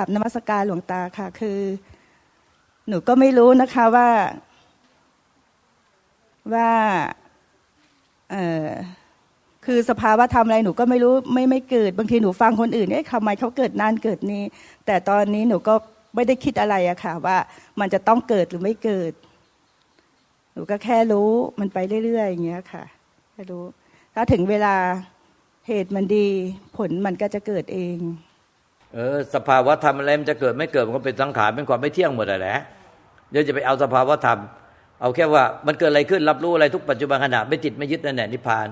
กราบนมัสการหลวงตาค่ะ คือ หนูก็ไม่รู้นะคะว่าว่าเออคือสภาวะธรรมอะไรหนูก็ไม่รู้ไม่ไม่เกิด บางทีหนูฟังคนอื่นเอ๊ะทำไมเขาเกิดนั่นเกิดนี้ แต่ตอนนี้หนูก็ไม่ได้คิดอะไรอะค่ะ ว่ามันจะต้องเกิดหรือไม่เกิด หนูก็แค่รู้มันไปเรื่อยๆอย่างเงี้ยค่ะแค่รู้ถ้าถึงเวลาเหตุมันดี ผลมันก็จะเกิดเอง เออสภาวะธรรมอะไรมันจะเกิดไม่เกิดมันก็เป็นสังขารเป็นความไม่เที่ยงหมดแหละเดี๋ยวจะไปเอาสภาวะธรรม เอาแค่ว่ามันเกิดอะไรขึ้นรับรู้อะไรทุกปัจจุบันขณะไม่ติดไม่ยึดนั่นแหละนิพพาน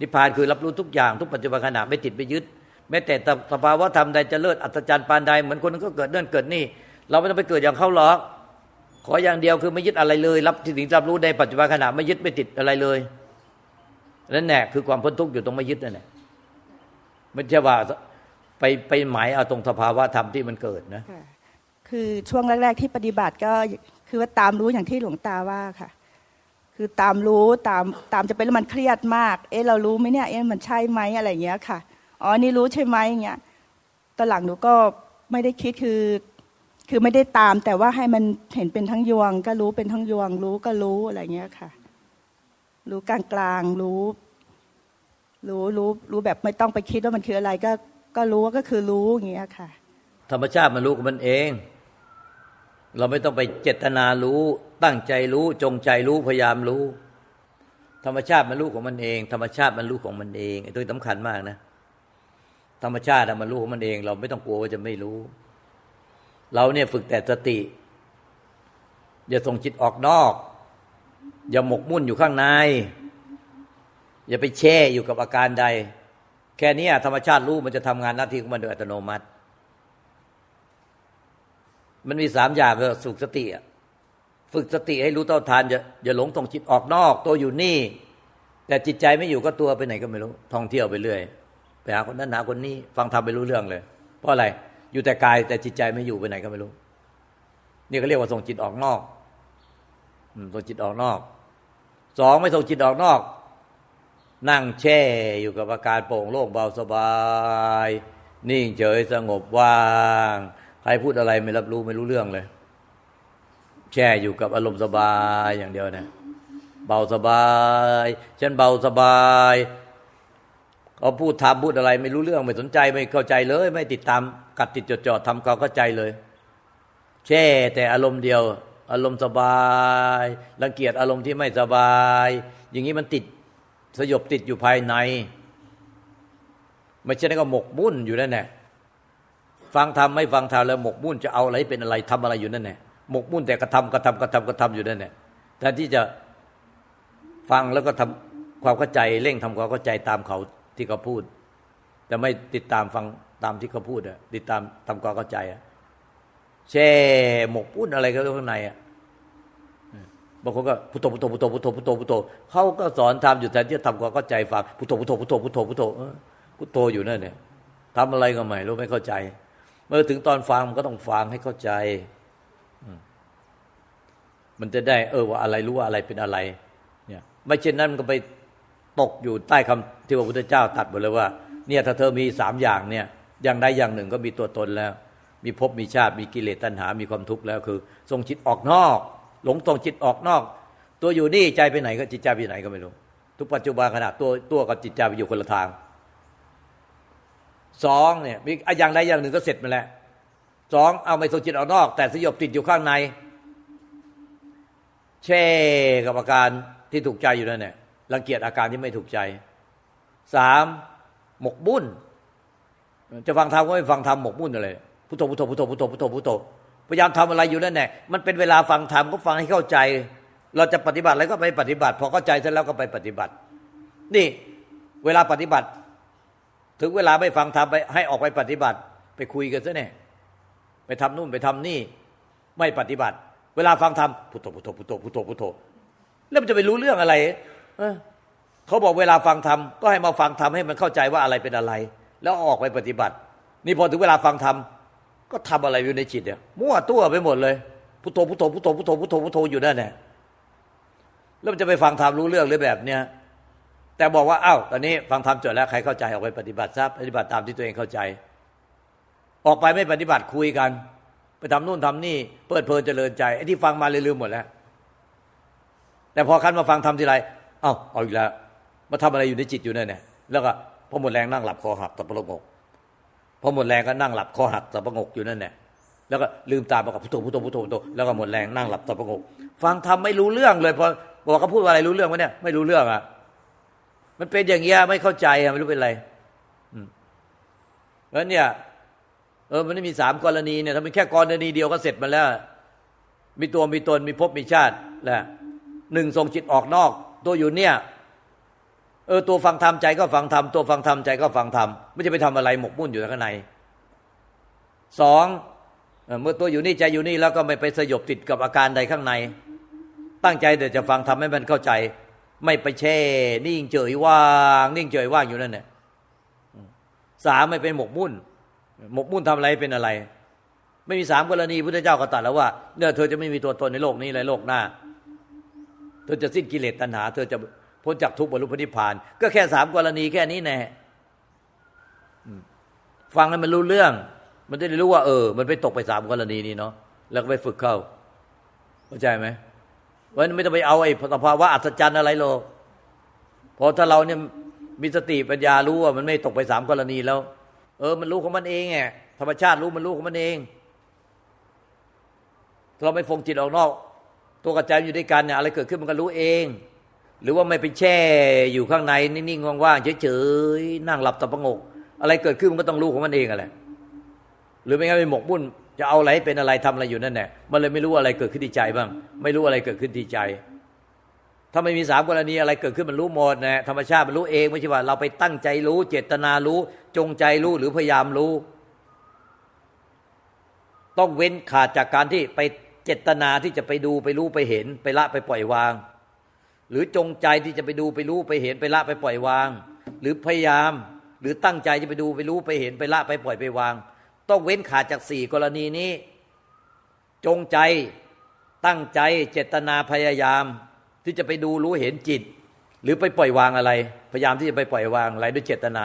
นิพพานคือรับรู้ทุกอย่างทุกปัจจุบันขณะไม่ติดไม่ยึดแม้แต่สภาวะธรรมใดจะเลิศอัศจรรย์ปานใดเหมือนคนนั้นก็เกิดนั่นเกิดนี่ เราไม่ต้องไปเกิดอย่างเขาหรอก ขออย่างเดียวคือไม่ยึดอะไรเลย รับที่ถึงรับรู้ในปัจจุบันขณะไม่ยึดไม่ติดอะไรเลยนั่นแหละคือความพ้นทุกข์อยู่ตรงไม่ยึดนั่นแหละไม่ใช่ว่า ไปไปหมายเอาตรงสภาวะธรรมที่มันเกิดนะคือช่วงแรก ๆ ที่ปฏิบัติก็คือว่าตามรู้อย่างที่หลวงตาว่าค่ะ คือตามรู้ตามตามจะเป็นแล้วมันเครียดมาก เอ๊ะเรารู้ไหมเนี่ยเอ๊ะมันใช่ไหมอะไรอย่างเงี้ยค่ะอ๋อนี่รู้ใช่ไหมอย่างเงี้ยตอนหลังหนูก็ไม่ได้คิดคือ คือไม่ได้ตาม แต่ว่าให้มันเห็นเป็นทั้งยวง ก็รู้เป็นทั้งยวง รู้ก็รู้อะไรเงี้ยค่ะ รู้กลางกลางรู้ รู้รู้รู้แบบไม่ต้องไปคิดว่ามันคืออะไรก็ ก็รู้ก็คือรู้อย่างเงี้ยค่ะ ธรรมชาติมันรู้ของมันเอง เราไม่ต้องไปเจตนารู้ ตั้งใจรู้จงใจรู้พยายามรู้ ธรรมชาติมันรู้ของมันเอง ธรรมชาติมันรู้ของมันเองไอ้ตัวสำคัญมากนะ ธรรมชาติมันรู้ของมันเอง เราไม่ต้องกลัวว่าจะไม่รู้ เราเนี่ยฝึกแต่สติ อย่าส่งจิตออกนอก อย่าหมกมุ่นอยู่ข้างใน อย่าไปแช่อยู่กับอาการใด แค่นี้ธรรมชาติรู้มันจะทำงานหน้าที่ของมันโดยอัตโนมัติ มันมีสามอย่างก็ฝึกสติฝึกสติให้รู้เท่าทานอย่าอย่าหลงส่งจิตออกนอก ตัวอยู่นี่ แต่จิตใจไม่อยู่ก็ตัวไปไหนก็ไม่รู้ ท่องเที่ยวไปเรื่อยไปหาคนนั้นหาคนนี้ ฟังทำไปรู้เรื่องเลย เพราะอะไรอยู่แต่กายแต่จิตใจไม่อยู่ไปไหนก็ไม่รู้ นี่ก็เรียกว่าส่งจิตออกนอกส่งจิตออกนอกสองไม่ส่งจิตออกนอก นั่งแช่อยู่กับอาการโปร่งโล่งเบาสบาย นิ่งเฉยสงบว่าง ใครพูดอะไรไม่รับรู้ไม่รู้เรื่องเลย แช่อยู่กับอารมณ์สบายอย่างเดียวนะเบาสบายฉันเบาสบายเขาพูดทำพูดอะไร ไม่รู้เรื่องไม่สนใจไม่เข้าใจเลย ไม่ติดตามกัดติดจดจ่อทำความเข้าใจเลย แช่ แต่อารมณ์เดียว อารมณ์สบายรังเกียจอารมณ์ที่ไม่สบาย อย่างนี้มันติด สยบติดอยู่ภายใน ไม่ใช่นั้นก็หมกมุ่นอยู่นั่นแหละฟังทำไม่ฟังทำแล้วหมกมุ่นจะเอาอะไรเป็นอะไรทำอะไรอยู่นั่นแหละหมกมุ่นแต่กระทำกระทำกระทำกระทำอยู่นั่นแหละแทนที่จะฟังแล้วก็ทำความเข้าใจเร่งทำความเข้าใจตามเขาที่เขาพูด แต่ไม่ติดตามฟังตามที่เขาพูดอะติดตามทำความเข้าใจอะแช่หมกมุ่นอะไรก็ข้างในอะางคนก็พุทโธพุทโธพุทโธพุทโธพุทโธพุทโธเขาก็สอนทำอยู่แต่ที่จะทำความเข้าใจฟังพุทโธพุทโธพุทโธพุทโธพุทโธพุทโธอยู่นั่นเนี่ยทำอะไรก็ไม่รู้ไม่เข้าใจ เมื่อถึงตอนฟังมันก็ต้องฟังให้เข้าใจมันจะได้ เออว่าอะไรรู้ว่าอะไรเป็นอะไร เนี่ย ไม่เช่นนั้นมันก็ไปตกอยู่ใต้คำที่พระพุทธเจ้าตัดหมดเลยว่า เนี่ยถ้าเธอมีสามอย่างเนี่ย อย่างใดอย่างหนึ่งก็มีตัวตนแล้ว มีภพมีชาติมีกิเลสตัณหา มีความทุกข์แล้วคือส่งจิตออกนอก หลงส่งจิตออกนอก ตัวอยู่นี่ใจไปไหนก็จิตใจไปไหนก็ไม่รู้ ทุกปัจจุบันขณะตัวตัวกับจิตใจไปอยู่คนละทางสองเนี่ยมีอย่างใดอย่างหนึ่งก็เสร็จมาแล้วสองเอาไม่ส่งจิตออกนอก แต่สยบติดอยู่ข้างในแช่กับอาการที่ถูกใจอยู่นั่นแหละรังเกียจอาการที่ไม่ถูกใจสามหมกบุ่นจะฟังธรรมก็ไม่ฟังธรรมหมกบุ่นอะไรพุทโธพุทโธพุทโธพุทโธพุทโธพุทโธ พยายามทำอะไรอยู่นั่นแหละมันเป็นเวลาฟังธรรมก็ฟังให้เข้าใจ เราจะปฏิบัติอะไรก็ไปปฏิบัติ พอเข้าใจเสร็จแล้วก็ไปปฏิบัติ นี่เวลาปฏิบัติ ถึงเวลาไม่ฟังธรรมไปให้ออกไปปฏิบัติ ไปคุยกันซะเนี่ยไปทำนู่นไปทำนี่ไม่ปฏิบัติ เวลาฟังธรรมพุทโธพุทโธพุทโธพุทโธพุทโธแล้วมันจะไปรู้เรื่องอะไรเขาบอกเวลาฟังธรรมก็ให้มาฟังธรรมให้มันเข้าใจว่าอะไรเป็นอะไร แล้วออกไปปฏิบัติ นี่พอถึงเวลาฟังธรรม ก็ทำอะไรอยู่ในจิตเนี่ยมั่วตัวไปหมดเลยพุทโธพุทโธพุทโธพุทโธพุทโธพุทโธอยู่นั่นแหละแล้วมันจะไปฟังธรรมรู้เรื่องหรือแบบเนี้ยแต่บอกว่าอ้าวตอนนี้ฟังธรรมจบแล้วใครเข้าใจออกไปปฏิบัติซะปฏิบัติตามที่ตัวเองเข้าใจ ออกไปไม่ปฏิบัติคุยกัน ไปทำนู่นทำนี่เปิดเพลินเจริญใจไอ้ที่ฟังมาเลยลืมหมดแล้ว แต่พอคันมาฟังทำทีไรเอ้าเอาอีกแล้วมาทำอะไรอยู่ในจิตอยู่นั่นเนี่ยแล้วก็พอหมดแรงนั่งหลับคอหักตะปรกก พอหมดแรงก็นั่งหลับคอหักตะปรกอยู่นั่นเนี่แล้วก็ลืมตาไปกับพุทโธพุทโธพุทโธพุทโธแล้วก็หมดแรงนั่งหลับตะปรกฟังทำไม่รู้เรื่องเลยพอบอกเขาพูดว่าอะไรรู้เรื่องไหมเนี่ยไม่รู้เรื่องอะมันเป็นอย่างเงี้ยไม่เข้าใจอะไม่รู้เป็นไรอืมแล้วเนี่ยเออมันไม่มีสามกรณีเนี่ยถ้าเป็นแค่กรณีเดียวก็เสร็จมาแล้ว มีตัวมีตนมีภพมีชาติแหละหนึ่งส่งจิตออกนอก ตัวอยู่เนี่ย เออตัวฟังธรรมใจก็ฟังธรรมตัวฟังธรรมใจก็ฟังธรรมไม่จะไปทำอะไรหมกมุ่นอยู่ข้างในสองเออเมื่อตัวอยู่นี่ใจอยู่นี่แล้วก็ไม่ไปสยบติดกับอาการใดข้างใน ตั้งใจแต่จะฟังธรรมให้มันเข้าใจ ไม่ไปแช่นิ่งเฉยว่างนิ่งเฉยว่างอยู่นั่นเนี่ยสามไม่เป็นหมกมุ่น หมกมุ่นทำอะไรเป็นอะไร ไม่มีสามกรณีพุทธเจ้าก็ตรัสแล้วว่าเนี่ยเธอจะไม่มีตัวตนในโลกนี้เลยโลกหน้า เธอจะสิ้นกิเลสตัณหา เธอจะ พ้นจากทุกข์บรรลุพระนิพพาน ก็แค่สามกรณีแค่นี้แน่ฟังให้วมันรู้เรื่อง มันจะได้รู้ว่า เออ มันไปตกไปสามกรณีนี้เนาะแล้วก็ไปฝึกเข้าเข้าใจไหมเพราะฉะนั้นไม่ต้องไปเอาไอ้สภาวะอัศจรรย์อะไรหรอกพอถ้าเราเนี่ยมีสติปัญญารู้ว่ามันไม่ตกไปสามกรณีแล้ว เออ มันรู้ของมันเองไงธรรมชาติรู้มันรู้ของมันเองเราไม่ฟงจิตออกนอก ตัวกระจายอยู่ด้วยกันเนี่ยอะไรเกิดขึ้นมันก็รู้เอง หรือว่าไม่ไปแช่อยู่ข้างในนิ่งๆว่างๆเฉยๆนั่งหลับตาประงก อะไรเกิดขึ้นมันก็ต้องรู้ของมันเองอะไรหรือไม่งั้นไปหมกมุ่นจะเอาอะไรเป็นอะไรทำอะไรอยู่นั่นแหละมันเลยไม่รู้อะไรเกิดขึ้นที่ใจบ้าง ไม่รู้อะไรเกิดขึ้นที่ใจ ถ้าไม่มีสามกรณีอะไรเกิดขึ้นมันรู้หมดนะธรรมชาติมันรู้เองไม่ใช่ว่า เราไปตั้งใจรู้ เจตนารู้ จงใจรู้หรือพยายามรู้ ต้องเว้นขาดจากการที่ไปเจตนาที่จะไปดูไปรู้ไปเห็น ไปละไปปล่อยวาง หรือจงใจที่จะไปดูไปรู้ไปเห็นไปละไปปล่อยวาง หรือพยายาม หรือตั้งใจจะไปดูไปรู้ไปเห็นไปละไปปล่อยไปวาง ต้องเว้นขาดจากสี่กรณีนี้ จงใจตั้งใจเจตนาพยายาม ที่จะไปดูรู้เห็นจิต หรือไปปล่อยวางอะไร พยายามที่จะไปปล่อยวางอะไรด้วยเจตนา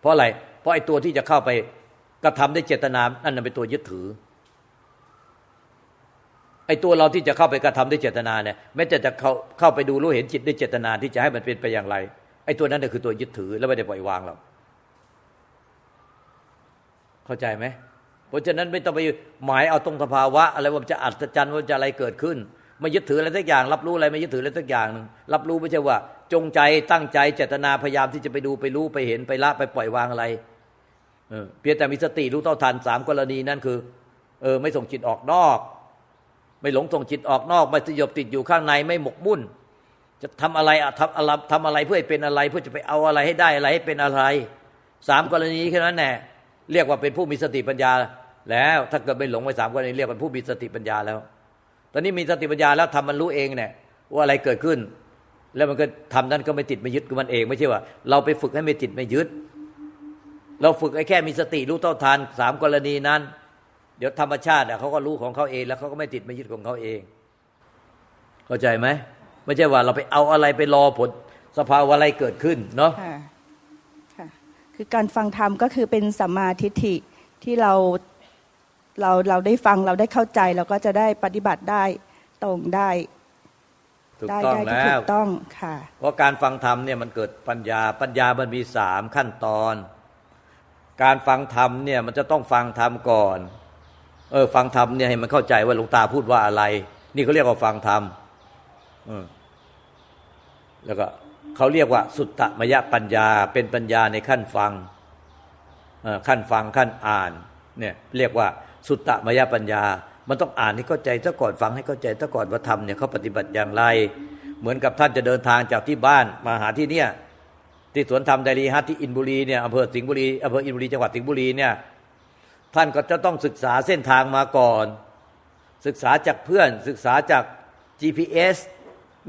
เพราะอะไรเพราะไอ้ตัวที่จะเข้าไปกระทำด้วยเจตนานั่นนเป็นตัวยึดถือ ไอ้ตัวเราที่จะเข้าไปกระทำด้วยเจตนาเนี่ยแม้จะจะเข้าเข้าไปดูรู้เห็นจิตด้วยเจตนาที่จะให้มันเป็นไปอย่างไร ไอ้ตัวนั้นน่ะคือตัวยึดถือแล้วไม่ได้ปล่อยวางเราเข้าใจไหมเพราะฉะนั้นไม่ต้องไปหมายเอาตรงสภาวะ อะไรว่าจะอัศจรรย์ว่าจะอะไรเกิดขึ้นไม่ยึดถืออะไรสักอย่าง รับรู้อะไรไม่ยึดถืออะไรสักอย่างหนึ่งรับรู้ไม่ใช่ว่า จงใจตั้งใจเจตนาพยายามที่จะไปดูไปรู้ไปเห็นไปละไปปล่อยวางอะไรเพียงแต่มีสติรู้เท่าทันสามกรณีนั่นคือเออไม่ส่งจิตออกนอก ไม่หลงส่งจิตออกนอก ไม่สยบติดอยู่ข้างในไม่หมกมุ่น จะทำอะไรอะทำอะไรทำอะไรเพื่อให้เป็นอะไร เพื่อจะไปเอาอะไรให้ได้อะไรให้เป็นอะไรสามกรณีแค่นั้นแน่เรียกว่าเป็นผู้มีสติปัญญา แล้วถ้าเกิดไม่หลงไปสามกรณีเรียกว่าผู้มีสติปัญญาแล้ว ตอนนี้มีสติปัญญาแล้วทำมันรู้เองเนี่ยว่าอะไรเกิดขึ้น แล้วมันก็ทำนั้นก็ไม่ติดไม่ยึดกับมันเอง ไม่ใช่ว่า เราไปฝึกให้ไม่ติดไม่ยึด เราฝึกไอ้แค่มีสติรู้เท่าทันสามกรณีนั้น เดี๋ยวธรรมชาติเขาก็รู้ของเขาเอง แล้วเขาก็ไม่ติดไม่ยึดของเขาเอง เข้าใจไหมไม่ใช่ว่าเราไปเอาอะไรไปรอผลสภาวะอะไรเกิดขึ้นเนาะค่ะค่ะคือการฟังธรรมก็คือเป็นสัมมาทิฏฐิที่เราเราเราได้ฟังเราได้เข้าใจเราก็จะได้ปฏิบัติได้ตรงได้ถูกได้ต้องได้ที่แล้ถูวกต้องค่ะเพราะการฟังธรรมเนี่ยมันเกิดปัญญาปัญญามันมีสามขั้นตอน การฟังธรรมเนี่ยมันจะต้องฟังธรรมก่อน เออฟังธรรมเนี่ยให้มันเข้าใจว่าหลวงตาพูดว่าอะไร นี่เขาเรียกว่าฟังธรรมอแล้วก็เขาเรียกว่า สุตตมยปัญญา เป็นปัญญาในขั้นฟังขั้นฟังขั้นอ่าน เนี่ยเรียกว่าสุตตมยปัญญา มันต้องอ่านให้เข้าใจซะก่อนฟังให้เข้าใจซะก่อนว่าธรรมเนี่ยเขาปฏิบัติอย่างไร เหมือนกับท่านจะเดินทางจากที่บ้านมาหาที่เนี่ยที่สวนธรรมไดรีฮัทที่อินบุรีเนี่ยอำเภอสิงห์บุรีอำเภออินบุรีจังหวัดสิงห์บุรีเนี่ย ท่านก็จะต้องศึกษาเส้นทางมาก่อน ศึกษาจากเพื่อนศึกษาจาก GPS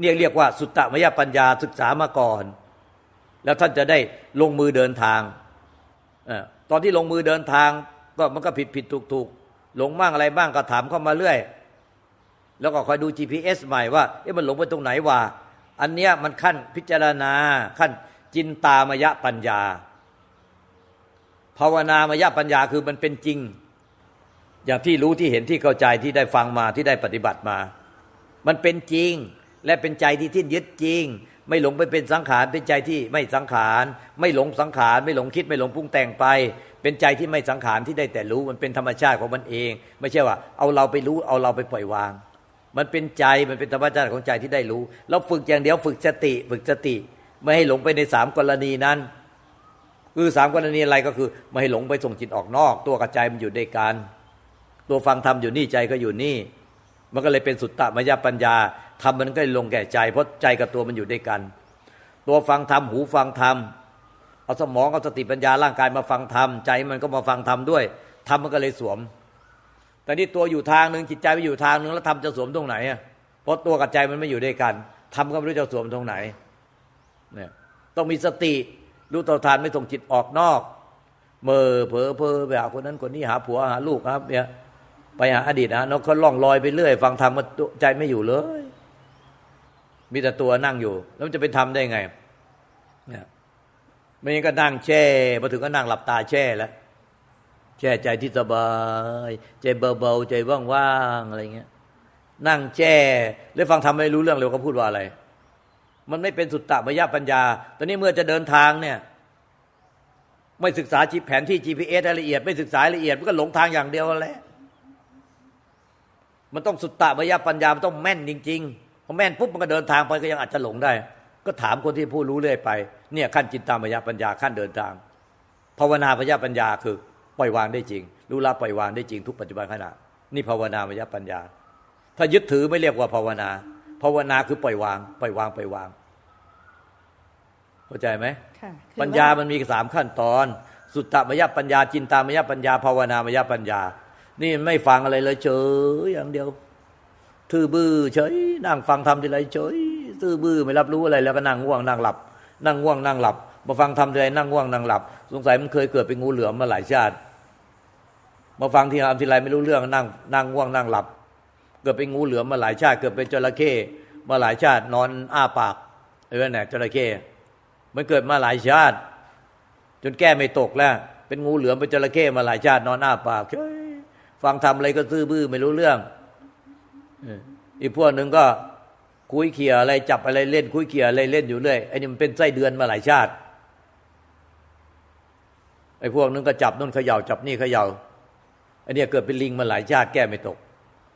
เนี่ยเรียกว่าสุตตมยปัญญาศึกษามาก่อน แล้วท่านจะได้ลงมือเดินทางอตอนที่ลงมือเดินทางก็มันก็ผิดผิดถูกถูกหลงบ้างอะไรบ้างก็ถามเข้ามาเรื่อย แล้วก็คอยดู GPS ใหม่ว่าเอ๊ะมันหลงไปตรงไหนวะอันเนี้ยมันขั้นพิจารณาขั้นจินตามยปัญญา ภาวนามยปัญญาคือมันเป็นจริง อย่างที่รู้ที่เห็นที่เข้าใจที่ได้ฟังมาที่ได้ปฏิบัติมา มันเป็นจริง และเป็นใจที่ที่ยึดจริง ไม่หลงไปเป็นสังขารเป็นใจที่ไม่สังขาร ไม่หลงสังขาร ไม่หลงคิดไม่หลงปรุงแต่งไป เป็นใจที่ไม่สังขารที่ได้แต่รู้มันเป็นธรรมชาติของมันเอง ไม่ใช่ว่า เอาเราไปรู้เอาเราไปปล่อยวาง มันเป็นใจมันเป็นธรรมชาติของใจที่ได้รู้ เราฝึกอย่างเดียวฝึกสติ ฝึกสติ ไม่ให้หลงไปในสามกรณีนั้น คือสามกรณีอะไรก็คือไม่ให้หลงไปส่งจิตออกนอก ตัวกับใจมันอยู่ด้วยกันตัวฟังธรรมอยู่นี่ใจก็อยู่นี่ มันก็เลยเป็นสุตตะมยปัญญาธรรมมันก็เลยลงแก่ใจ เพราะใจกับตัวมันอยู่ด้วยกัน ตัวฟังธรรมหูฟังธรรมเอาสมองเอาสติปัญญาร่างกายมาฟังธรรมใจมันก็มาฟังธรรมด้วยธรรมมันก็เลยสวม แต่นี่ตัวอยู่ทางหนึ่งจิตใจไปอยู่ทางหนึ่งแล้วธรรมจะสวมตรงไหนอะเพราะตัวกับใจมันไม่อยู่ด้วยกันธรรมก็ไม่รู้จะสวมตรงไหนเนี่ยต้องมีสติ รู้ต่อทานไม่ส่งจิตออกนอกเมื่อเผลอเพอไปหาคนนั้นคนนี้หาผัวหาลูกครับเนี่ยไปหาอดีตนะนกเขาล่องลอยไปเรื่อย ฟังธรรมก็ใจไม่อยู่เลย มีแต่ตัวนั่งอยู่ แล้วมันจะเป็นธรรมได้ไงเนี่ยไม่งั้นก็นั่งแช่พอถึงก็นั่งหลับตาแช่แล้วแช่ใจที่สบาย ใจเบาๆใจว่างๆอะไรเงี้ย นั่งแช่แล้วฟังทำไม่รู้เรื่องเลยเขาพูดว่าอะไร มันไม่เป็นสุตตะมยปัญญา ตอนนี้เมื่อจะเดินทางเนี่ย ไม่ศึกษาจีแผนที่ GPS ละเอียด ไม่ศึกษาละเอียด มันก็หลงทางอย่างเดียวแหละมันต้องสุตตะมยปัญญา มันต้องแม่นจริงๆพอแม่นปุ๊บมันก็เดินทางไปก็ยังอาจจะหลงได้ ก็ถามคนที่ผู้รู้เรื่อยไป เนี่ยขั้นจิตตามยปัญญาขั้นเดินทาง ภาวนามยปัญญาคือปล่อยวางได้จริง รู้ละปล่อยวางได้จริงทุกปัจจุบันขณะ นี่ภาวนามยปัญญา ถ้ายึดถือไม่เรียกว่าภาวนาาวนาคือปล่อยวาง ปล่อยวางปล่อยวางเข้าใจไหมค่ะคือปัญญาว่มันมีสามขั้นตอน สุตตมยปัญญาจินตามยปัญญา ภาวนามยปัญญา นี่ไม่ฟังอะไรเลยเฉยอย่างเดียวทื่อบื้อเฉยนั่งฟังทำทีไรเฉยทื่อบื้อไม่รับรู้อะไรแล้วก็นั่งง่วงนั่งหลับ นั่งง่วงนั่งหลับมาฟังทำทีไรนั่งง่วงนั่งหลับ สงสัยมันเคยเกิดเป็นงูเหลือมมาหลายชาติ มาฟังทีไรทีไรไม่รู้เรื่องนั่งนั่งง่วงนั่งหลับเกิดเป็นงูเหลือมมาหลายชาติเกิดเป็นจระเข้มาหลายชาตินอนอ้าปาก เออเนี่ยจระเข้มันเกิดมาหลายชาติ จนแก้ไม่ตกแล้ว เป็นงูเหลือมเป็นจระเข้มาหลายชาตินอนอ้าปากฟังทำอะไรก็ซื่อบื้อไม่รู้เรื่องอีกพวกหนึ่งก็คุยเขี่ยอะไรจับอะไรเล่นคุยเขี่ยอะไรเล่นอยู่เรื่อยไอ้นี่มันเป็นไส้เดือนมาหลายชาติไอ้พวกนึงก็จับนู่นเขย่าจับนี่เขย่าไอ้นี่เกิดเป็นลิงมาหลายชาติแก้ไม่ตก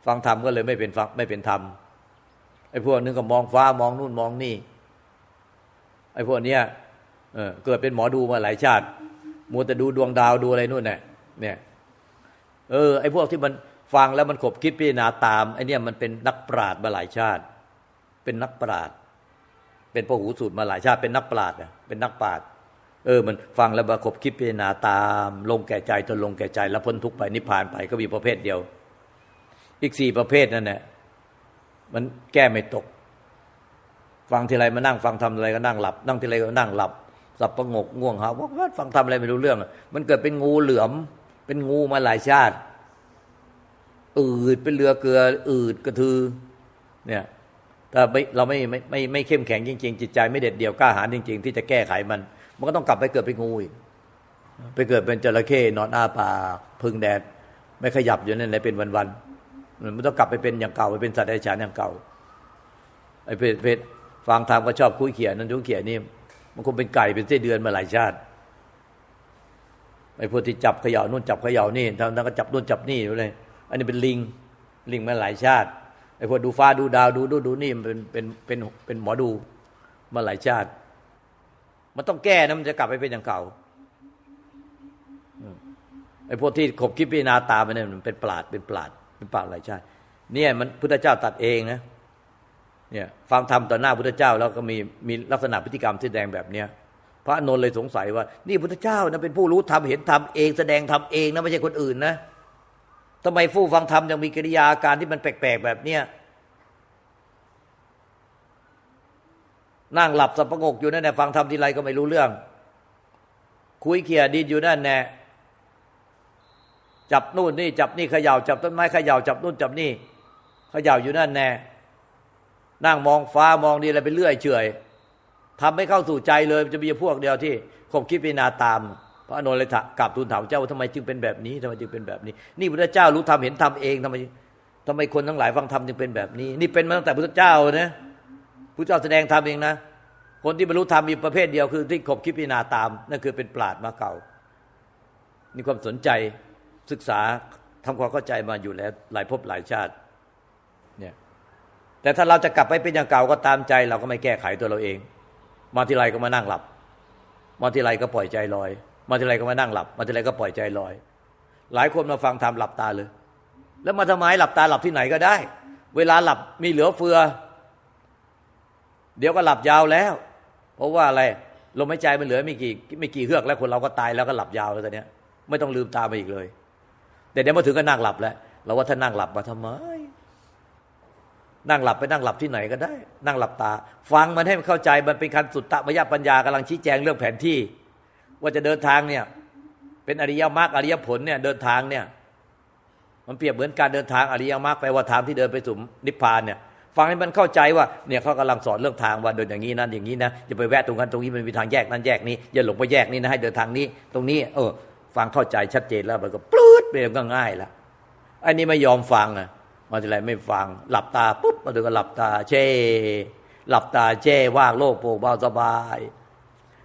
ฟังธรรมก็เลยไม่เป็นฟังไม่เป็นธรรมไอ้พวกนึงก็มองฟ้ามองนู่นมองนี่ ไอ้พวกเนี้ยเออเกิดเป็นหมอดูมาหลายชาติ มัวแต่ดูดวงดาวดูอะไรนู่นเนี่ยเนี่ย เออ ไอ้พวกที่มันฟังแล้วมันขบคิดพิจารณาตามไอ้นี่มันเป็นนักปราชญ์มาหลายชาติ เป็นนักปราชญ์เป็นพหูสูตรมาหลายชาติ เป็นนักปราชญ์เป็นนักปราชญ์เออ มันฟังแล้วมาขบคิดพิจารณาตาม ลงแก่ใจจนลงแก่ใจ แล้วพ้นทุกข์ไปนิพพานไปก็มีประเภทเดียว อีกสี่ประเภทนั่นแหละมันแก้ไม่ตก ฟังทีไรมานั่งฟังทำอะไรก็นั่งหลับ นั่งทีไรก็นั่งหลับ สับประงกง่วงหาวว่าฟังทำอะไรไม่รู้เรื่อง มันเกิดเป็นงูเหลือม เป็นงูมาหลายชาติ อืดเป็นเรือเกลือ อืดกระทือ เนี่ยถ้าไม่เราไม่ไม่ไม่ไม่เข้มแข็งจริง ๆ จิตใจไม่เด็ดเดี่ยวกล้าหาญจริง ๆ ที่จะแก้ไขมัน มันก็ต้องกลับไปเกิดเป็นงูอีกไปเกิดเป็นจระเข้นอนอ้าปากพึ่งแดด ไม่ขยับอยู่นั่นแหละเป็นวันๆ มันต้องกลับไปเป็นอย่างเก่าไปเป็นสัตว์ไดรัจฉานอย่างเก่าไอ้เพศเพศฟังธรรมก็ชอบคุยเขียนนั่นทุกเขียนนี่มันคงเป็นไก่เป็นไส้เดือนมาหลายชาติไอ้พวกที่จับเขย่านู่นจับเขย่านี่ทำนั้นก็จับนู่นจับนี่อยู่เลยอันนี้เป็นลิงลิงมาหลายชาติไอ้พวกดูฟ้าดูดาวดูดูดูนี่มันเป็นเป็นเป็นเป็นหมอดูมาหลายชาติ มันต้องแก้นะมันจะกลับไปเป็นอย่างเก่าไอ้พวกที่ขบคิดพิจารณาตามไปเนี่ยมันเป็นปราดเป็นปราด เป็นปราดหลายชาติเนี่ยมันพุทธเจ้าตัดเองนะเนี่ยฟังธรรมต่อหน้าพุทธเจ้าแล้วก็มีมีลักษณะพฤติกรรมแสดงแบบเนี้ยพระนนท์เลยสงสัยว่า นี่พุทธเจ้านะเป็นผู้รู้ธรรมเห็นธรรมเองแสดงธรรมเองนะไม่ใช่คนอื่นนะทำไมผู้ฟังธรรมยังมีกิริยาการที่มันแปลกๆแบบเนี้ยนั่งหลับสับประงกอยู่นั่นแหละฟังธรรมทีไรก็ไม่รู้เรื่อง คุยเขี่ยดินอยู่นั่นแน่ จับนู่นนี่จับนี่เขย่าจับต้นไม้เขย่าจับนู่นจับนี่เขย่าอยู่นั่นแน่นั่งมองฟ้ามองดีอะไรไปเรื่อยเฉยทำไม่เข้าสู่ใจเลยจะมีพวกเดียวที่คบคิดพิจารณาตามพพระอนนท์เลยกราบทูลถามเจ้าว่าทำไมจึงเป็นแบบนี้ทำไมจึงเป็นแบบนี้ นี่พระเจ้ารู้ธรรมเห็นธรรมเองทำไมทำไมคนทั้งหลายฟังธรรมจึงเป็นแบบนี้ นี่เป็นมาตั้งแต่พระเจ้านะพระเจ้าแสดงธรรมเองนะ คนที่บรรลุธรรมมีประเภทเดียวคือที่ขบคิดพิจารณาตามนั่นคือเป็นปราดมาเก่ามีความสนใจ ศึกษาทำความเข้าใจมาอยู่แล้ว หลายภพหลายชาติเนี่ยแต่ถ้าเราจะกลับไปเป็นอย่างเก่าก็ตามใจ เราก็ไม่แก้ไขตัวเราเอง มาทีไรก็มานั่งหลับ มาทีไรก็ปล่อยใจลอย มาทีไรก็มานั่งหลับ มาทีไรก็ปล่อยใจลอย หลายคนมาฟังธรรมหลับตาเลย แล้วมาทำไมหลับตาหลับที่ไหนก็ได้ เวลาหลับมีเหลือเฟือ เดี๋ยวก็หลับยาวแล้ว เพราะว่าอะไรลมหายใจมันเหลือไม่กี่ไม่กี่เฮือกแล้วคนเราก็ตายแล้วก็หลับยาวแล้วตอนนี้ไม่ต้องลืมตามาอีกเลย แต่เดี๋ยวมาถึงก็นั่งหลับแล้วเราว่าถ้านั่งหลับมาทำไม นั่งหลับไปนั่งหลับที่ไหนก็ได้ นั่งหลับตา ฟังมันให้มันเข้าใจมันเป็นคันสุตตะมยปัญญากำลังชี้แจงเรื่องแผนที่ ว่าจะเดินทางเนี่ย เป็นอริยมรรคอริยผลเนี่ย เดินทางเนี่ย มันเปรียบเหมือนการเดินทางอริยมรรคแปว่าทางที่เดินไปสู่นิพพานเนี่ยฟังให้มันเข้าใจว่าเนี่ยเขากำลังสอนเรื่องทางว่าเดินอย่างนี้นั่นอย่างนี้นะอย่าไปแวะตรงนั้นตรงนี้มันมีทางแยกนั้นแยกนี้อย่าหลงไปแยกนี้นะให้เดินทางนี้ ตรงนี้ เออ ฟังเข้าใจชัดเจนแล้วมันก็ปลื้ ดไปมันก็ง่ายละอ้นี่ไม่ยอมฟังอะมาทีไรไม่ฟัง หลับตาปุ๊บมาถึงก็หลับตาเช่หลับตาแช่ว่างโล่งโปร่งเบาสบาย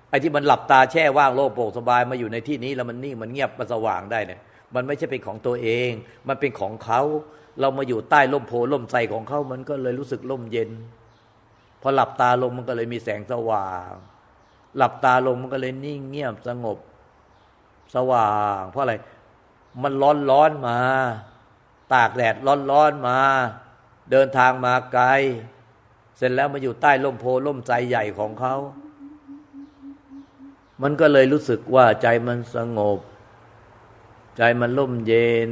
ไอ้ที่มันหลับตาแช่ว่างโล่งโปร่งสบายมาอยู่ในที่นี้แล้วมันนิ่งมันเงียบมันสว่างได้เนี่ยมันไม่ใช่เป็นของตัวเอง มันเป็นของเขา เรามาอยู่ใต้ร่มโพล่มไทรของเขามันก็เลยรู้สึกร่มเย็น พอหลับตาลงมันก็เลยมีแสงสว่าง หลับตาลงมันก็เลยนิ่งเงียบสงบ สว่าง เพราะอะไร มันร้อนร้อนมา ตากแดดร้อนร้อนมา เดินทางมาไกล เสร็จแล้วมาอยู่ใต้ร่มโพล่มไทรใหญ่ของเขา มันก็เลยรู้สึกว่าใจมันสงบ ใจมันร่มเย็น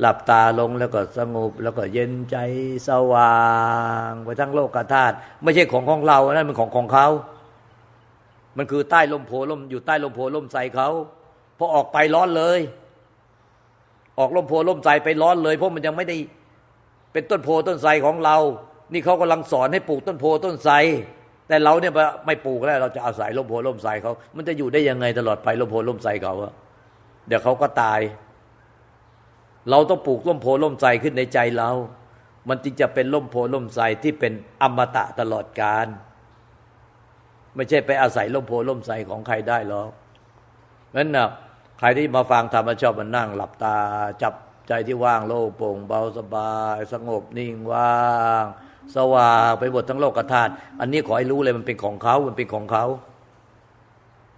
หลับตาลงแล้วก็สงบ แล้วก็เย็นใจสว่าง ไปทั้งโลกธาตุไม่ใช่ของของเรานั่นมันของของเขา มันคือใต้ลมโพล่มอยู่ใต้ลมโพล่มใสเขาพอออกไปร้อนเลย ออกลมโพลมใสไปร้อนเลย เพราะมันยังไม่ได้เป็นต้นโพต้นไทรของเรา นี่เขากำลังสอนให้ปลูกต้นโพต้นไทรแต่เราเนี่ยไม่ปลูกแล้วเราจะอาศัยลมโพลมไทรเขา มันจะอยู่ได้ยังไงตลอดไปลมโพลมไทรเขาอะเดี๋ยวเขาก็ตาย เราต้องปลูกล่มโพล่มไทรขึ้นในใจเรา มันจึงจะเป็นล่มโพล่มไทรที่เป็นอมตะตลอดกาลไม่ใช่ไปอาศัยล่มโพล่มไทรของใครได้หรอกนั้นนะ ใครที่มาฟังธรรมชอบมันนั่งหลับตา จับใจที่ว่างโล่งโปร่งเบาสบาย สงบนิ่งว่าง สว่างไปหมดทั้งโลกธาตุอันนี้ขอให้รู้เลยมันเป็นของเขา มันเป็นของเขา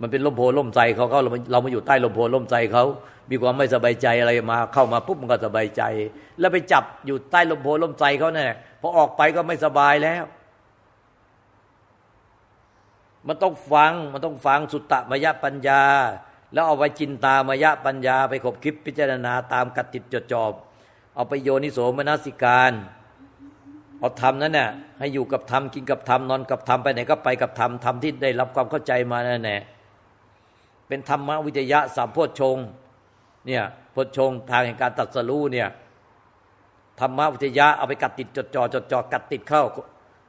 มันเป็นลมโพล่มใจเขาเขาเราเรามาอยู่ใต้ลมโพล่มใจเขา มีความไม่สบายใจอะไรมา เข้ามาปุ๊บมันก็สบายใจ แล้วไปจับอยู่ใต้ลมโพล่มใจเขาเนี่ยพอออกไปก็ไม่สบายแล้วมันต้องฟัง มันต้องฟังสุตตมยปัญญา แล้วเอาไปจินตามยะปัญญาไปขบคิดพิจารณาตามกัดติดจดจอบ เอาไปโยนิโสมนสิการเอาธรรมนั้นน่ะให้อยู่กับธรรมกินกับธรรมนอนกับธรรมไปไหนก็ไปกับธรรมธรรมที่ได้รับความเข้าใจมานั่นแหละเป็นธรรมวิจยะสามโพชงเนี่ยโพชงทางแห่งการตัดสรู้เนี่ยธรรมวิจยะเอาไปกัดติดจดจ่อจดจ่อกัดติดเข้า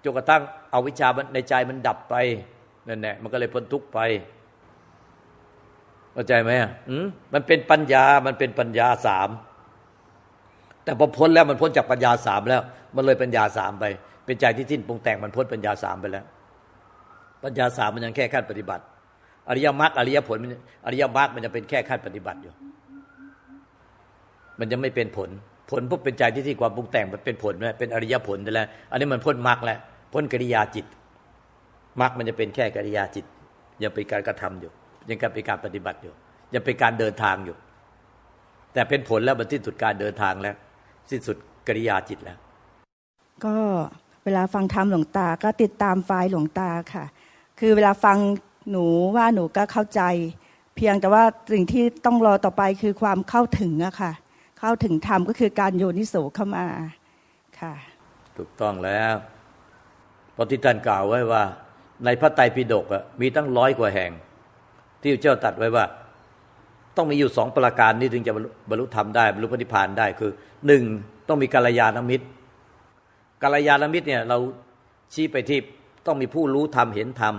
จนกระทั่งเอาวิชาในใจมันดับไปนั่นแหละมันก็เลยพ้นทุกข์ไป เข้าใจไหมอะอืมมันเป็นปัญญา มันเป็นปัญญาสาม แต่พอพ้นแล้วมันพ้นจากปัญญาสามแล้ว มันเลยปัญญาสามไป เป็นใจที่สิ้นปรุงแต่งมันพ้นปัญญาสามไปแล้ว ปัญญาสามมันยังแค่ขั้นปฏิบัติ อริยมรรคอริยผลอริยมรรคมันจะเป็นแค่ขั้นปฏิบัติอยู่ มันยังไม่เป็นผล ผลปุ๊บเป็นใจที่ที่ความปรุงแต่งมันเป็นผลนะเป็นอริยผลไปแล้ว อันนี้มันพ้นมรรคแล้ว พ้นกิริยาจิตมรรคมันจะเป็นแค่กิริยาจิต ยังเป็นการกระทำอยู่ ยังเป็นการปฏิบัติอยู่ ยังเป็นการเดินทางอยู่ แต่เป็นผลแล้วมันสิ้นสุดการเดินทางแล้ว สิ้นสุดกิริยาจิตแล้ว ก็เวลาฟังธรรมหลวงตาก็ติดตามไฟล์หลวงตาค่ะ คือเวลาฟังหนูว่าหนูก็เข้าใจ เพียงแต่ว่าสิ่งที่ต้องรอต่อไปคือความเข้าถึงอะค่ะ เข้าถึงธรรมก็คือการโยนิโสเข้ามาค่ะ ถูกต้องแล้วเพราะที่ท่านกล่าวไว้ว่า ในพระไตรปิฎกอะมีตั้งร้อยกว่าแห่ง ที่เจ้าตัดไว้ว่า ต้องมีอยู่สองประการนี้ถึงจะบรรลุธรรมได้บรรลุพระนิพพานได้คือหนึ่งต้องมีกัลยาณมิตรกัลยาณมิตรเนี่ยเราชี้ไปที่ต้องมีผู้รู้ธรรมเห็นธรรม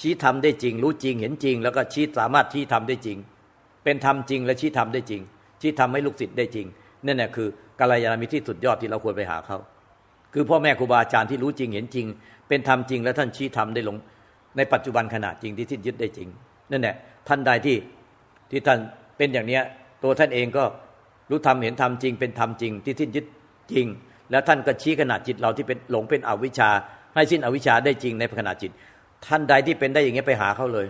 ชี้ธรรมได้จริง รู้จริงเห็นจริง แล้วก็ชี้สามารถชี้ธรรมได้จริง เป็นธรรมจริงและชี้ธรรมได้จริง ชี้ธรรมให้ลูกศิษย์ได้จริงนั่นแหละคือกัลยาณมิตรที่สุดยอดที่เราควรไปหาเขาคือพ่อแม่ครูบาอาจารย์ที่รู้จริงเห็นจริง เป็นธรรมจริงและท่านชี้ธรรมได้ลง ในปัจจุบันขณะจริงที่ท่านยึดได้จริง นั่นแหละท่านใดที่ที่ท่านเป็นอย่างเนี้ยตัวท่านเองก็รู้ธรรมเห็นธรรมจริง เป็นธรรมจริง ที่ท่านยึดจริง แล้วท่านก็ชี้ขณะจิตเราที่เป็นหลงเป็นอวิชชา ให้สิ้นอวิชชาได้จริงในขณะจิต ท่านใดที่เป็นได้อย่างเงี้ยไปหาเขาเลย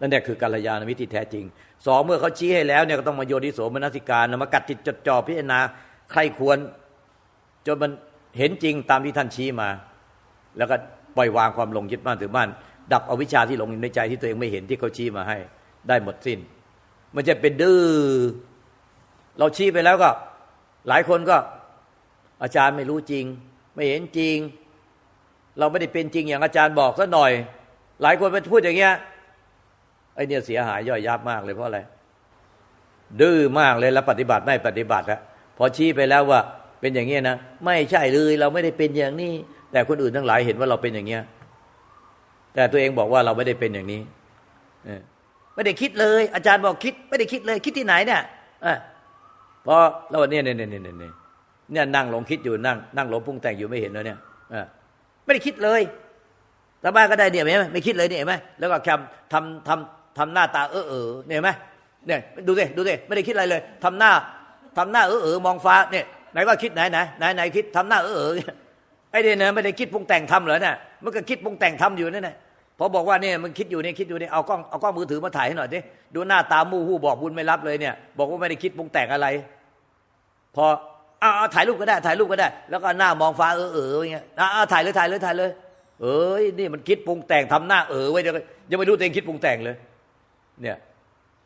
นั่นแหละคือกัลยาณมิตรที่แท้จริงสองเมื่อเขาชี้ให้แล้วเนี่ยก็ต้องมาโยนิโสมนสิการนะมากัดจิตจดจ่อพิจารณาใครควรจนมันเห็นจริงตามที่ท่านชี้มา แล้วก็ปล่อยวางความหลงยึดมั่นถือมั่น ดับอวิชชาที่หลงอยู่ในใจที่ตัวเองไม่เห็นที่เขาชี้มาให้ ได้หมดสิ้น มันจะเป็นดื้อเราชี้ไปแล้วก็ หลายคนก็ อาจารย์ไม่รู้จริง ไม่เห็นจริง เราไม่ได้เป็นจริงอย่างอาจารย์บอกซะหน่อย หลายคนไปพูดอย่างเงี้ยไอเนี่ยเสียหายย่อยยับมากเลยเพราะอะไรดื้อมากเลยแล้วปฏิบัติไม่ปฏิบัติอะพอชี้ไปแล้วว่าเป็นอย่างเงี้ยนะไม่ใช่เลยเราไม่ได้เป็นอย่างนี้ แต่คนอื่นทั้งหลายเห็นว่าเราเป็นอย่างเงี้ย แต่ตัวเองบอกว่าเราไม่ได้เป็นอย่างนี้ไม่ได้คิดเลย อาจารย์บอกคิด ไม่ได้คิดเลย คิดที่ไหนเนี่ยอะพอเราเนี่ยเนี่ยเนี่ยเนี่ยเนี่ยเนี่ยนั่งหลงคิดอยู่นั่งนั่งหลงปรุงแต่งอยู่ไม่เห็นเลยเนี่ยไม่ได้คิดเลยชาบ้าก็ได้เนี่ยเห็นไหมไม่คิดเลยเนี่ยเห็นไหมแล้วก็ทำทำทำทำหน้าตาเออเออเนี่ยเห็นไหมเนี่ยดูสิดูสิไม่ได้คิดอะไรเลยทำหน้าทำหน้าเออเออมองฟ้าเนี่ยไหนว่าคิดไหนไหนไหนไหนคิดทำหน้าเออเออ ไอ้เนี่ยนะไม่ได้คิดปรุงแต่งทำเหรอเนี่ยมันก็คิดปรุงแต่งทำอยู่นั่นแหละพอบอกว่าเนี่ยมันคิดอยู่เนี่ยคิดอยู่เนี่ยเอากล้องเอากล้องมือถือมาถ่ายให้หน่อยดิดูหน้าตามู่หู้บอกบุญไม่รับเลยเนี่ย บอกว่าไม่ได้คิดปรุงแต่งอะไร พอเอาเอาถ่ายรูปก็ได้ ถ่ายรูปก็ได้ แล้วก็หน้ามองฟ้าเออเอออย่างเงี้ยเอาเอาถ่ายเลยถ่ายเลยถ่ายเลย เอ้ยนี่มันคิดปรุงแต่งทำหน้าเออไว้เดี๋ยวยังไม่รู้ตัวเองคิดปรุงแต่งเลย เนี่ย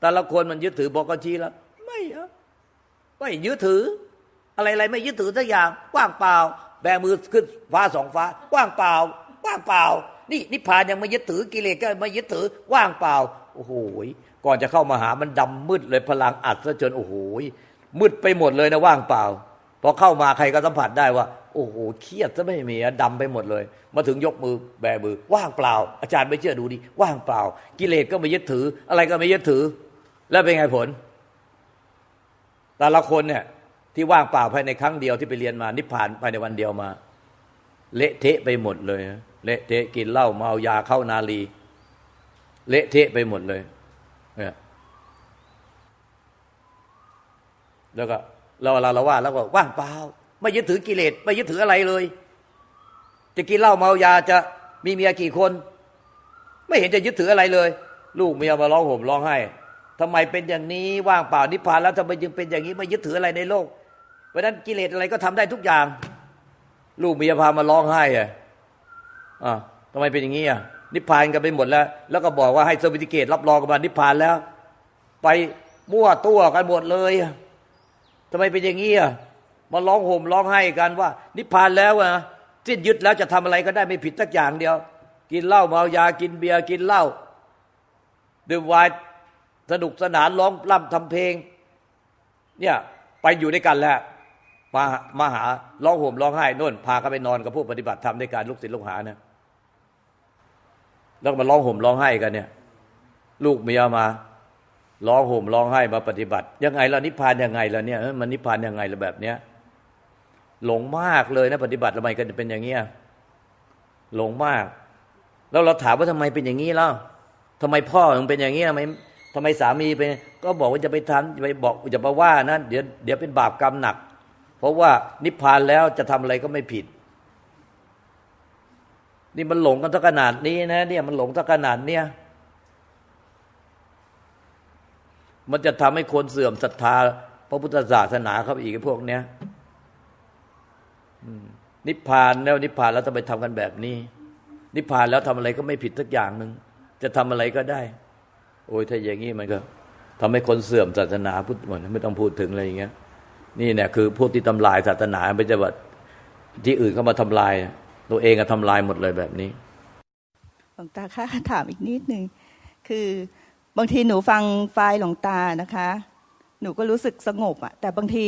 แต่ละคนมันยึดถือบอกกชี้แล้ว ไม่อะไม่ยึดถือ อะไรอะไรไม่ยึดถือสักอย่างว่างเปล่า แบมือขึ้นฟ้าสองฟ้า ว่างเปล่า ว่างเปล่า นี่นิพพานยังไม่ยึดถือกิเลสก็ไม่ยึดถือ ว่างเปล่า โอ้โหก่อนจะเข้ามาหามันดำมืดเลยพลังอัดซะจนโอ้โหมืดไปหมดเลยนะว่างเปล่าพอเข้ามาใครก็สัมผัสได้ว่า โอ้โหเครียดซะไม่มีอะดำไปหมดเลย มาถึงยกมือแบมือ ว่างเปล่า อาจารย์ไม่เชื่อดูดิว่างเปล่า กิเลสก็ไม่ยึดถือ อะไรก็ไม่ยึดถือ แล้วเป็นไงผล แต่ละคนเนี่ย ที่ว่างเปล่าภายในครั้งเดียวที่ไปเรียนมา นิพพานภายในวันเดียวมา เละเทะไปหมดเลยนะเละเทะกินเหล้าเมายาเข้านาลี เละเทะไปหมดเลยเนี่ยแล้วก็เราเราเราว่าแล้วก็ว่างเปล่า ไม่ยึดถือกิเลสไม่ยึดถืออะไรเลย จะกินเหล้าเมายาจะมีเมียกี่คน ไม่เห็นจะยึดถืออะไรเลย ลูกเมียมาร้องห่มร้องไห้ทำไมเป็นอย่างนี้ว่างเปล่านิพพานแล้วทำไมจึงเป็นอย่างนี้ไม่ยึดถืออะไรในโลก เพราะนั้นกิเลสอะไรก็ทำได้ทุกอย่าง ลูกเมียพามาร้องไห้อะอะทำไมเป็นอย่างนี้อะนิพพานกันไปหมดแล้ว แล้วก็บอกว่าให้เซอร์ติฟิเคตรับรองกันมานิพพานแล้ว ไปมั่วตัวกันหมดเลยทำไมเป็นอย่างนี้อะมาร้องห่มร้องไห้กันว่า นิพพานแล้วอะสิ้นยึดแล้วจะทำอะไรก็ได้ไม่ผิดสักอย่างเดียว กินเหล้าเมายากินเบียร์กินเหล้าดื่มไวน์สนุกสนานร้องร่ำทำเพลง เนี่ยไปอยู่ด้วยกันแล้ว มามาหาร้องห่มร้องไห้น่นพากันไปนอนกับผู้ปฏิบัติธรรมด้วยการลูกศิษย์ลูกหาเนี่ยแล้วมาร้องห่มร้องไห้กันเนี่ย ลูกเมียมาร้องห่มร้องไห้มาปฏิบัติ ยังไงล่ะนิพพานยังไงล่ะเนี่ยมันนิพพานยังไงล่ะแบบเนี้ยหลงมากเลยนะ ปฏิบัติทำไมกันจะเป็นอย่างเงี้ยหลงมาก แล้วเราถามว่าทำไมเป็นอย่างนี้เล่าทำไมพ่อถึงเป็นอย่างนี้ทำไมทำไมสามีเป็นก็บอกว่าจะไปทำจะไปบอกจะมาว่านะเดี๋ยวเดี๋ยวเป็นบาปกรรมหนัก เพราะว่านิพพานแล้วจะทำอะไรก็ไม่ผิด นี่มันหลงกันสักขนาดนี้นะ เนี่ยมันหลงสักขนาดเนี้ยมันจะทำให้คนเสื่อมศรัทธาพระพุทธศาสนาเขาไปอีกพวกเนี้ยนิพพานแล้วนิพพานแล้วทำไมทำกันแบบนี้ นิพพานแล้วทำอะไรก็ไม่ผิดสักอย่างหนึ่งจะทำอะไรก็ได้ โอ้ยถ้าอย่างนี้มันก็ทำให้คนเสื่อมศาสนาพุทธหมดไม่ต้องพูดถึงอะไรอย่างเงี้ย นี่เนี่ยคือพวกที่ทำลายศาสนาไม่ใช่ว่าที่อื่นเข้ามาทำลาย ตัวเองก็ทำลายหมดเลยแบบนี้หลวงตาคะถามอีกนิดหนึ่งคือบางทีหนูฟังไฟล์หลวงตานะคะ หนูก็รู้สึกสงบอะแต่บางที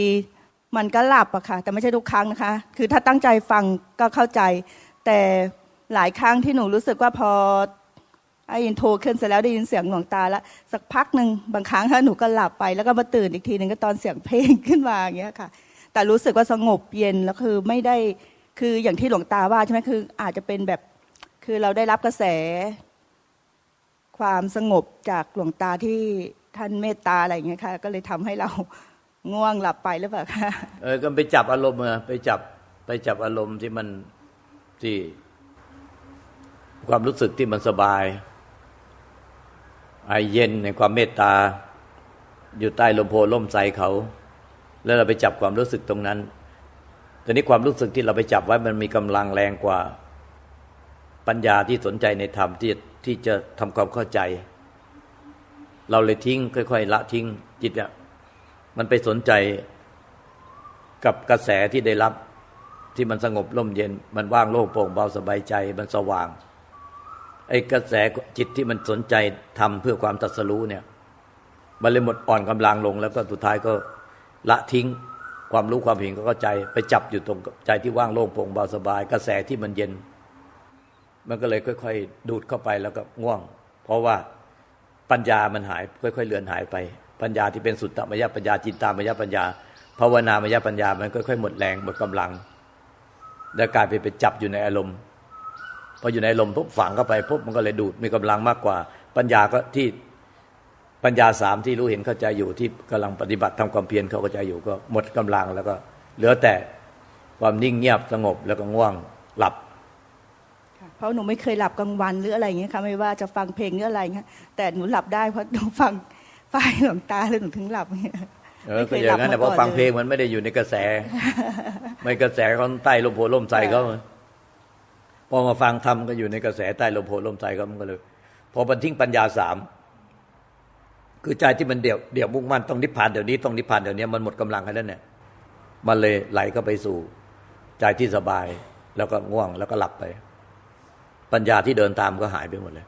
มันก็หลับอะค่ะ แต่ไม่ใช่ทุกครั้งนะคะ คือถ้าตั้งใจฟังก็เข้าใจ แต่หลายครั้งที่หนูรู้สึกว่าพอ ไอ้ยินโทรขึ้นเสร็จแล้วได้ยินเสียงหลวงตาแล้วสักพักหนึ่งบางครั้งถ้าหนูก็หลับไปแล้วก็มาตื่นอีกทีหนึ่งก็ตอนเสียงเพลงขึ้นมาอย่างเงี้ยค่ะ แต่รู้สึกว่าสงบเย็นแล้วคือไม่ได้คืออย่างที่หลวงตาว่าใช่ไหมคืออาจจะเป็นแบบคือเราได้รับกระแส ความสงบจากหลวงตาที่ท่านเมตตาอะไรอย่างเงี้ยค่ะ ก็เลยทำให้เราง่วงหลับไปหรือเปล่าคะเออก็ไปจับอารมณ์อะไปจับไปจับอารมณ์ที่มันที่ความรู้สึกที่มันสบาย ไอเย็นในความเมตตา อยู่ใต้ลมโพล่มใสเขา แล้วเราไปจับความรู้สึกตรงนั้นต่นี้ความรู้สึกที่เราไปจับไว้มันมีกำลังแรงกว่า ปัญญาที่สนใจในธรรมที่ที่จะทำความเข้าใจ เราเลยทิ้ง ค่อย ๆ ละทิ้งจิตอะมันไปสนใจกับกระแสที่ได้รับที่มันสงบร่มเย็น มันว่างโล่งโปร่งเบาสบายใจ มันสว่าง ไอ้กระแสจิตที่มันสนใจทำเพื่อความตรัสรู้เนี่ย มันเลยหมดอ่อนกำลังลง แล้วก็สุดท้ายก็ละทิ้งความรู้ความเห็นก็เข้าใจ ไปจับอยู่ตรงใจที่ว่างโล่งโปร่งเบาสบาย กระแสที่มันเย็น มันก็เลยค่อย ๆ ดูดเข้าไปแล้วก็ง่วง เพราะว่าปัญญามันหายค่อย ๆ เลือนหายไป ปัญญาที่เป็นสุตตมยปัญญาจินตามยปัญญาภาวนามยปัญญามันค่อยๆหมดแรงหมดกำลัง แล้วกลายไปไปจับอยู่ในอารมณ์ ออยู่ในอารมณ์ปุ๊บฝังเข้าไปปุ๊บมันก็เลยดูดมีกำลังมากกว่า ปัญญาก็ที่ปัญญาสามที่รู้เห็นเข้าใจอยู่ที่กำลังปฏิบัติทำความเพียรเขาเข้าใจอยู่ก็หมดกำลังแล้วก็ เหลือแต่ความนิ่งเงียบสงบแล้วก็ง่วงหลับค่ะเพราะหนูไม่เคยหลับกลางวันหรืออะไรอย่างเงี้ยค่ะไม่ว่าจะฟังเพลงหรืออะไรเงี้ยแต่หนูหลับได้เพราะหนูฟังฝ่ายหลวงตาเลยหนูถึงหลับเงี้ยเออไม่เคก็ยอย่างนั้นหลันะบเพมาก่อนราะฟังเพลงเลยมันไม่ได้อยู่ในกระแส ไม่กระแสเขาใต้ลมโพล่มใจเขาพ อมาฟังธรรมก็อยู่ในกระแสใต้ลมโพลมใจเขามันก็เลย พอบันทิ้งปัญญาสามคือใจที่มันเดี่ยวเดี่ยวมุ่งมั่นต้องนิพพานเดี๋ยวนี้ต้องนิพพานเดี๋ยวนี้มันหมดกำลังแล้วเนี่ยมันเลยไหลเข้าไปสู่ใจที่สบาย แล้วก็ง่วงแล้วก็หลับไป ปัญญาที่เดินตามก็หายไปหมดเลย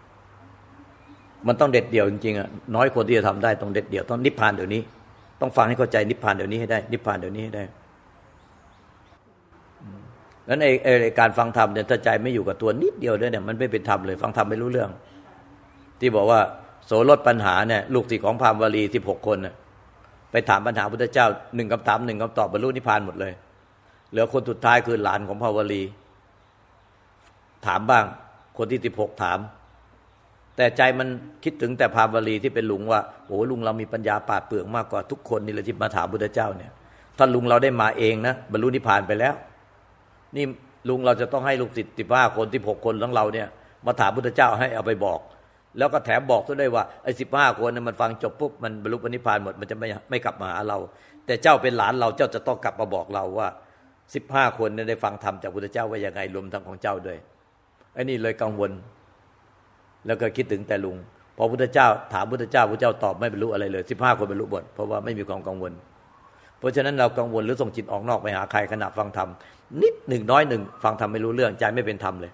มันต้องเด็ดเดี่ยวจริงๆอะน้อยคนที่จะทำได้ต้องเด็ดเดี่ยวต้องนิพพานเดี๋ยวนี้ ต้องฟังให้เข้าใจนิพพานเดี๋ยวนี้ให้ได้ นิพพานเดี๋ยวนี้ให้ได้ นั้นไอ้การฟังธรรมเนี่ยถ้าใจไม่อยู่กับตัวนิดเดียวเนี่ยมันไม่เป็นธรรมเลย ฟังธรรมไม่รู้เรื่อง ที่บอกว่า โสรถปัญหาเนี่ยลูกศิษย์ของพามณ์วลีสิบหกคนน่ะไปถามปัญหาพุทธเจ้าหนึ่งคำถามหนึ่งคำตอบบรรลุนิพพานหมดเลย เหลือคนสุดท้ายคือหลานของพระวลี ถามบ้าง คนที่สิบหกถาม แต่ใจมันคิดถึงแต่พามวลีที่เป็นลุงว่าโอ้ลุงเรามีปัญญาปาดเปรื่องมากกว่าทุกคนนี่เลยที่มาถามพุทธเจ้าเนี่ยถ้าลุงเราได้มาเองนะบรรลุนิพพานไปแล้ว นี่ลุงเราจะต้องให้ลูกศิษย์สิบห้าคนสิบหกคนของเราเนี่ย มาถามพุทธเจ้าให้เอาไปบอก แล้วก็แถมบอกด้วยว่าไอ้สิบห้าคนเนี่ยมันฟังจบปุ๊บมันบรรลุนิพพานหมดมันจะไม่ไม่กลับมาหาเรา แต่เจ้าเป็นหลานเราเจ้าจะต้องกลับมาบอกเราว่าสิบห้าคนเนี่ยได้ฟังธรรมจากพุทธเจ้าว่ายังไงรวมทั้งของเจ้าด้วยไอ้นี่เลยกังวล แล้วก็คิดถึงแต่ลุงพอพุทธเจ้า ถามพุทธเจ้าพุทธเจ้าตอบไม่บรรลุอะไรเลยสิบห้าคนบรรลุหมดเพราะว่าไม่มีความกังวล เพราะฉะนั้นเรากังวลหรือส่งจิตออกนอกไปหาใครขณะฟังธรรม นิดหนึ่งน้อยหนึ่งฟังทำไม่รู้เรื่องใจไม่เป็นธรรมเลย